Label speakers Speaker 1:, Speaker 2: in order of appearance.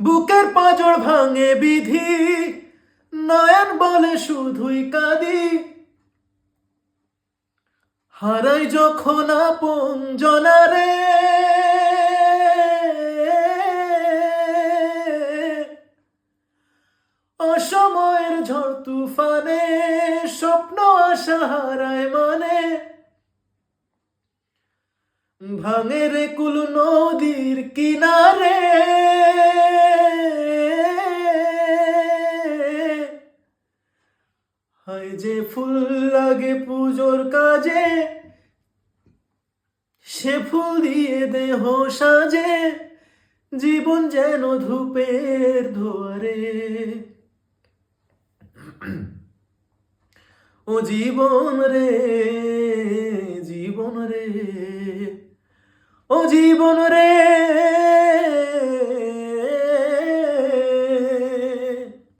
Speaker 1: বুকের পাজর ভাঙে বিধি, নয়ন বলে শুধুই কাঁদি। হারাই যখন আপন জনারে, অসময়ের ঝড় তুফানে, স্বপ্ন আশা হারায় মানে। ভাঙে রে কুল নদীর কিনারে যে ফুল লাগে পুজোর কাজে, সে ফুল দিয়ে দেহ সাজে, জীবন যেন ধূপের ধোয়ারে। ও জীবন রে জীবন রে, ও জীবন রে